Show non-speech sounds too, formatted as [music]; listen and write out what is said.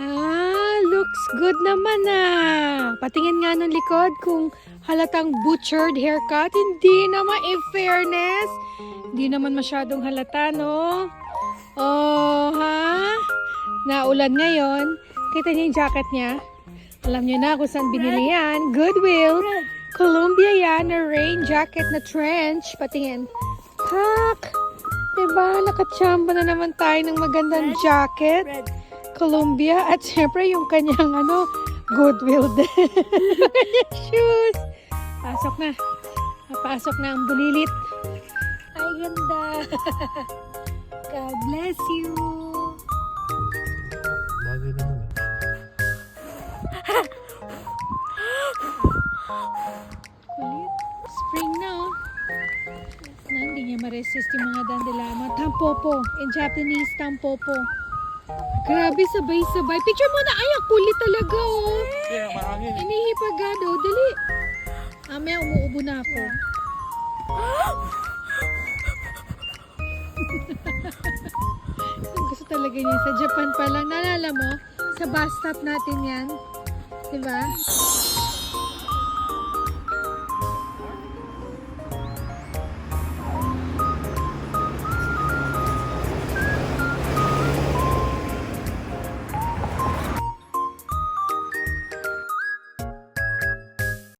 Ah, looks good naman ah. Patingin nga ng likod kung halatang butchered haircut. Hindi naman, in fairness. Hindi naman masyadong halata, no? Oh, ha? Naulan ngayon. Kita niyo yung jacket niya? Alam niyo na kung saan binili yan. Goodwill. Columbia yan na rain jacket na trench. Patingin. Tak! Diba? Nakachamba na naman tayo ng magandang jacket. Red. Columbia at syempre yung kanyang ano, Goodwill din. [laughs] Kanyang shoes. Pasok na. Pasok na ang bulilit. Ay, ganda. [laughs] God bless you. Bagay naman. [laughs] Kulit. Spring na oh. Na, hindi niya ma-resist yung mga dandelion. Tampopo. In Japanese, tampopo. Grabe, sabay-sabay. Picture mo na. Ay, ang kulit talaga oh. Kaya mahangin. Inihipagado. Dali. Mamaya umuubo na ako. [laughs] Gusto talaga niya. Sa Japan pa lang. Naalala mo? Sa bus stop natin yan. Diba?